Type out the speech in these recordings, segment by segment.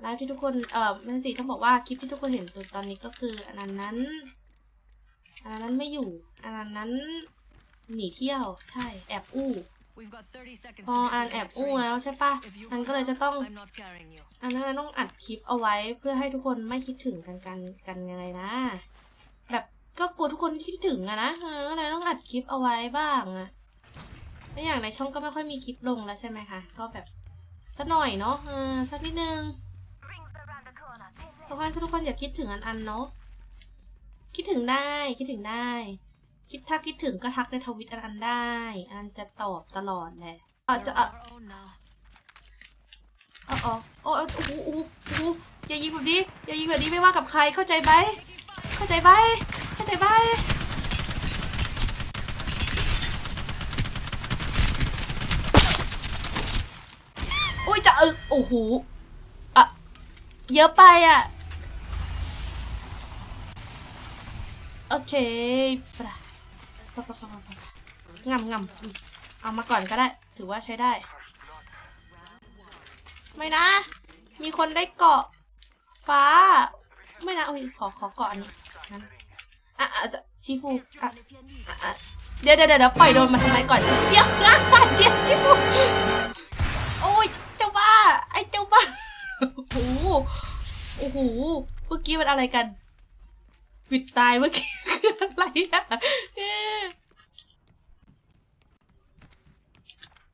ไลฟ์ที่ทุกคน เออไม่ใช่สิต้องบอกว่าคลิปที่ทุกคนเห็นตอนนี้ก็คืออันนั้นนั้น อันนั้นไม่อยู่ อันนั้นนั้นหนีเที่ยว ใช่ แอบอู้ We've got 30 seconds พอ to อัน get แอบ to อู้ the แล้ว safe ใช่ปะ zone. If you อันก็ want เลยจะต้อง I'm not carrying you. อันนั้นต้องอัดคลิปเอาไว้เพื่อให้ทุกคนไม่คิดถึงกันกันกันยังไงนะ แบบก็กลัวทุกคนคิดถึงอะนะเออก็เลยต้องอัดคลิปเอาไว้บ้างอะแล้วอย่างในช่องก็ไม่ค่อยมีคลิปลงแล้วใช่ไหมคะ ก็แบบสักหน่อยเนาะเออสักนิดนึง เพราะว่าทุกคนอย่าคิดถึงอันอันเนาะคิดถึงได้คิดถึงได้ คิดถ้าคิดถึงก็ทักในทวิตอันอันได้ อันจะตอบตลอดแหละอาจจะ We're อะ on our own now. อ๋ออ๋อโอ้โอ้โอ้โหโอ้โหโอ้โหอย่ายิงแบบนี้อย่ายิงแบบนี้ไม่ว่ากับใครเข้าใจไหมเข้าใจไหมเข้าใจไหมอุ้ยจะเออโอ้โหอะ เยอะไปอะโอเคปะปะปะปะปะปะงำงำเอามาก่อนก็ได้ ถือว่าใช้ได้ ไม่นะ มีคนได้เกาะ ฟ้า ไม่นะโอ้ยขอขอเกาะอันนี้งั้นอะอะจะชิฟูอะอะเดี๋ยวเดี๋ยวเดี๋ยวปล่อยโดนมาทำไมก่อนชิเดี๋ยวเดี๋ยวชิฟู โอ้โห โอ้โห เมื่อกี้มันอะไรกันปิดตายเมื่อกี้คืออะไรอะเอ๊ะ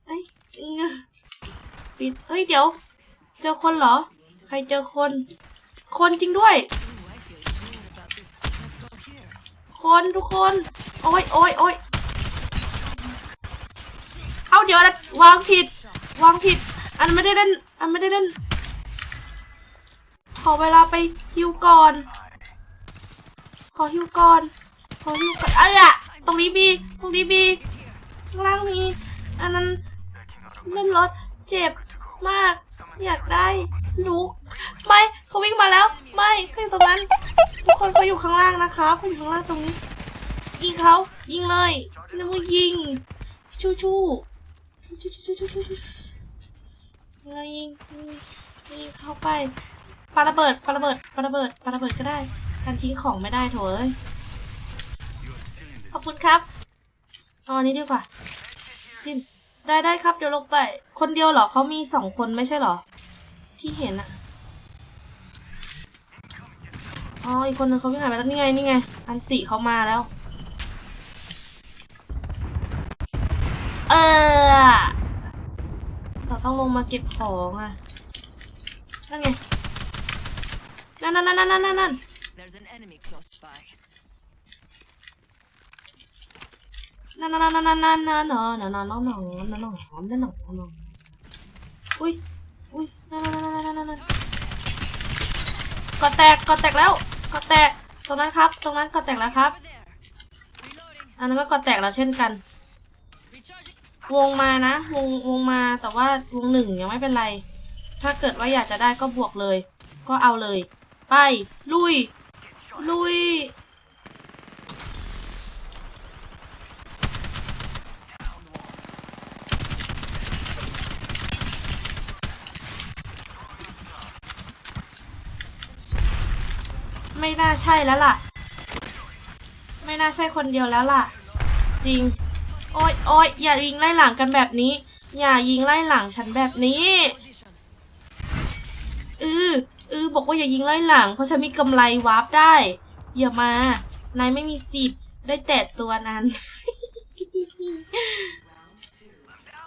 เอ้ยเงอะปิดเฮ้ย เดี๋ยว เจอคนเหรอ ใครเจอคน คนจริงด้วย คนทุกคน โอ้ยโอ้ยโอ้ยเอาเดี๋ยวนะวางผิด วางผิด อันไม่ได้เล่น อันไม่ได้เล่น อเวลาไปฮิวก่อน ขอฮิวก่อน ขอฮิวก่อนเอ้ยอะตรงนี้มี ตรงนี้มีข้างล่างมี อันนั้นเล่นรถเจ็บมาก อยากได้ลูกไม่เขาวิ่งมาแล้ว ไม่เขาอยู่ตรงนั้น ทุกคนเขาอยู่ข้างล่างนะคะเขาอยู่ข้างล่างตรงนี้ ยิงเขายิงเลยนำมือยิง ชูชูชูชูชูชูชูชูเลยยิงยิงยิงเข้าไป ปาระเบิดปาระเบิดปาระเบิดปาระเบิดก็ได้การทิ้งของไม่ได้โถเอ้ยขอบคุณครับเอาอันนี้ดีกว่า จิ้มได้ได้ครับเดี๋ยวลงไป คนเดียวเหรอเขามีสองคนไม่ใช่เหรอ ที่เห็นอะอ๋ออีกคนนึงเขาวิ่งหายไปแล้วนี่ไงนี่ไง อันติเขามาแล้ว เออเราต้องลงมาเก็บของอะนั่นไง นั่นนั่นนั่นนั่นนั่นนั่น There's an enemy close by. นั่นนั่นนั่นนั่นนั่นนั่นนั่นนั่นนั่นนั่นนั่นนั่นนั่นนั่นนั่นอุ้ยอุ้ยนั่นนั่นนั่นนั่นนั่นนั่นก็แตกก็แตกแล้วก็แตกตรงนั้นครับตรงนั้นก็แตกแล้วครับ Over there. Reloading. อันนั้นก็ก็แตกแล้วเช่นกัน Recharging. วงมานะวงวงมาแต่ว่าวงหนึ่งยังไม่เป็นไรถ้าเกิดว่าอยากจะได้ก็บวกเลยก็เอาเลย ไป ลุย ลุย ไม่น่าใช่แล้วล่ะ ไม่น่าใช่คนเดียวแล้วล่ะ จริง โอ้ยโอ้ยอย่ายิงไล่หลังกันแบบนี้ อย่ายิงไล่หลังฉันแบบนี้ ออือบอกว่าอย่ายิงไล่หลัง เพราะฉันมีกำไรวาร์ปได้ อย่ามา นายไม่มีสิทธิ์ได้แตะตัวนั้น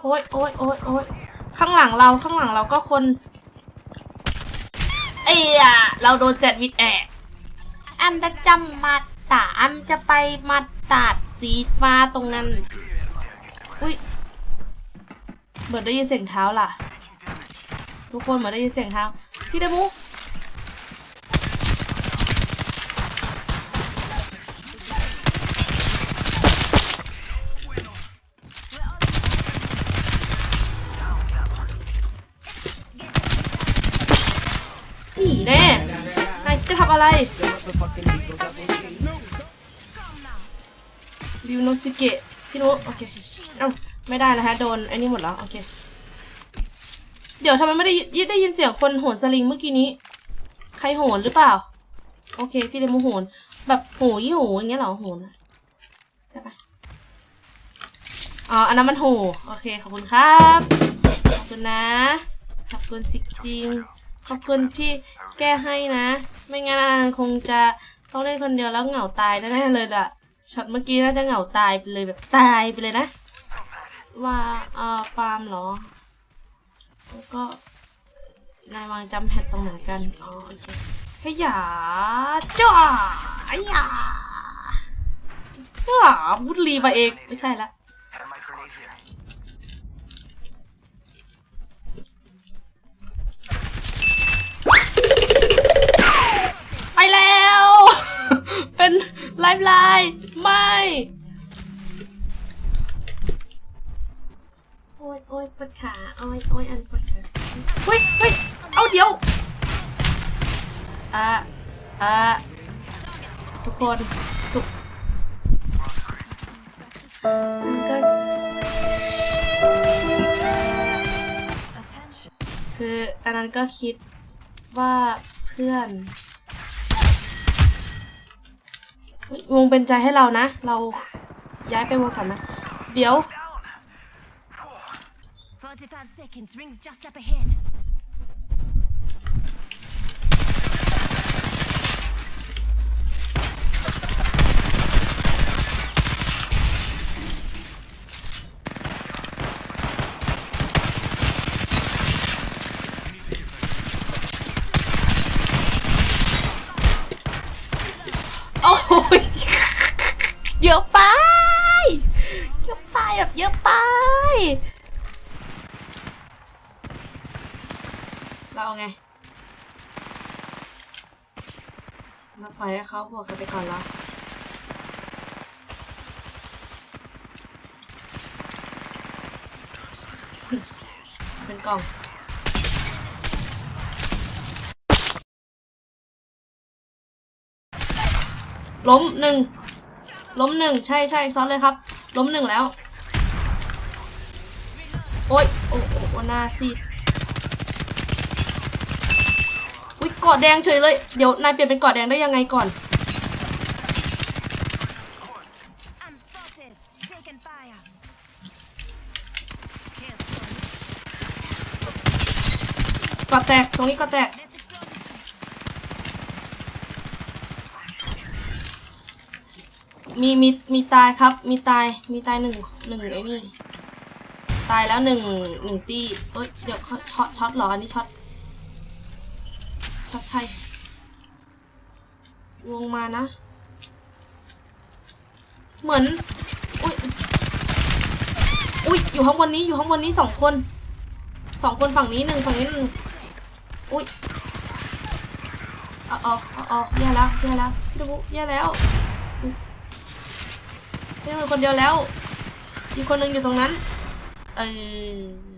โอ้ยโอ้ยโอ้ยโอ้ยข้างหลังเราข้างหลังเราก็คน เอ้ยอะเราโดนแจดวิดแอกแอมจะจำมาตาแอมจะไปมาตัดสีฟ้าตรงนั้น อุ้ยเหมือนได้ยินเสียงเท้าล่ะ ทุกคนเหมือนได้ยินเสียงเท้า พี่เดมุอีแน่ นายจะทำ อะไรริวโนซิเกะพี่นุโอเคเอ้าไม่ได้แล้วฮะโดนไอ้นี่หมดแล้วโอเค เดี๋ยวทำไมไม่ได้ยินได้ยินเสียงคนโหนสลิงเมื่อกี้นี้ ใครโหนหรือเปล่า โอเค พี่เดโมโหน แบบโหยี่โหอย่างเงี้ยเหรอโหนได้ปะอ๋ออันนั้นมันโห โอเคขอบคุณครับ ขอบคุณนะ ขอบคุณจริงๆ ขอบคุณที่แก้ให้นะ ไม่งั้นอันคงจะต้องเล่นคนเดียวแล้วเหงาตายแน่เลยล่ะช็อตเมื่อกี้น่าจะเหงาตายไปเลยแบบตายไปเลยนะ ว่าเอ่อฟาร์มเหรอ แล้วก็นายวางจำแพดตรงไหนกัน อ๋อโอเคเฮ้ยอย่าจ้าอย่าจ้าพุดลีมาเอง ไม่ใช่ละ เป็นลายลายๆไม่ โอ้ยโอ้ยปวดขาโอ้ยโอ้ยอันปวดขาเฮ้ยเฮ้ยเอาเดี๋ยวอะอะทุกคนทุกมันก็ Attention. คืออันนั้นก็คิดว่าเพื่อน วงเป็นใจให้เรานะ เราย้ายไปวงก่อนนะ เดี๋ยว 45 seconds, rings just up ahead. โอ้ย เยอะไป เยอะไปแบบเยอะไป เราไง เราปล่อยให้เขาบวกกันไปก่อนละเป็นกล่องล้มหนึ่ง ล้มหนึ่งใช่ใช่ซ้อนเลยครับ ล้มหนึ่งแล้ว โอ๊ยโอ้โอ้โอหน้าซีดอุ้ยกอดแดงเฉยเลย เดี๋ยวนายเปลี่ยนเป็นกอดแดงได้ยังไงก่อน กอดแตก ตรงนี้กอดแตก มีมีมีตายครับ มีตายมีตายหนึ่งหนึ่งไอ้นี่ตายแล้วหนึ่งหนึ่งตีเอ้ยเดี๋ยวช็อตช็อตหรออันนี้ช็อตช็อตใครวงมานะ เหมือนอุ้ยอุ้ยอยู่ข้างบนนี้อยู่ข้างบนนี้สองคนสองคนฝั่งนี้หนึ่งฝั่งนี้หนึ่งอุ้ยอาเอาเอาเอแย่แล้วแย่แล้วพี่ดุแย่แล้ว อุ๊ยนี่มันคนเดียวแล้ว อีกคนหนึ่งอยู่ตรงนั้น เออ